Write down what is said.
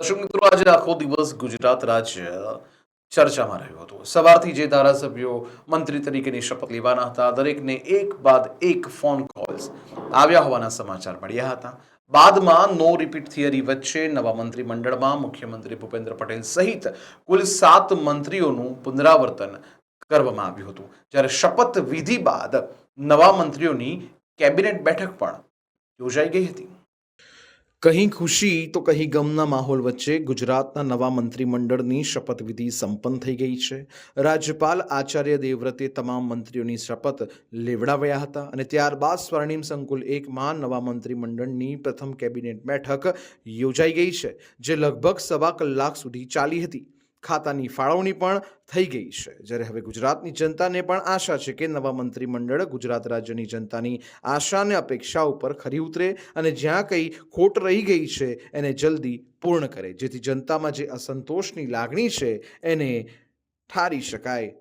દર્શક મિત્રો, આજે આખો દિવસ ગુજરાત રાજ્ય ચર્ચામાં રહ્યું હતું. સવારથી જે ધારાસભ્યો મંત્રી તરીકેની શપથ લેવાના હતા, દરેકને એક બાદ એક ફોન કોલ્સ આવ્યા હોવાના સમાચાર મળ્યા હતા. બાદમાં નો રિપીટ થિયરી વચ્ચે નવા મંત્રીમંડળમાં મુખ્યમંત્રી ભૂપેન્દ્ર પટેલ સહિત કુલ સાત મંત્રીઓનું પુનરાવર્તન કરવામાં આવ્યું હતું. જ્યારે શપથ વિધિ બાદ નવા મંત્રીઓની કેબિનેટ બેઠક પણ યોજાઈ ગઈ હતી. કહી ખુશી તો કહી ગમના માહોલ વચ્ચે ગુજરાતના નવા મંત્રીમંડળની શપથવિધિ સંપન્ન થઈ ગઈ છે. રાજ્યપાલ આચાર્ય દેવવ્રતે તમામ મંત્રીઓની શપથ લેવડાવ્યા હતા અને ત્યારબાદ સ્વર્ણિમ સંકુલ એકમાં નવા મંત્રીમંડળની પ્રથમ કેબિનેટ બેઠક યોજાઈ ગઈ છે, જે લગભગ સવા કલાક સુધી ચાલી હતી. ખાતાની ફાળવણી પણ થઈ ગઈ છે. જ્યારે હવે ગુજરાતની જનતાને પણ આશા છે કે નવા મંત્રીમંડળ ગુજરાત રાજ્યની જનતાની આશા અને અપેક્ષા ઉપર ખરી ઉતરે અને જ્યાં કંઈ ખોટ રહી ગઈ છે એને જલ્દી પૂર્ણ કરે, જેથી જનતામાં જે અસંતોષની લાગણી છે એને ઠારી શકાય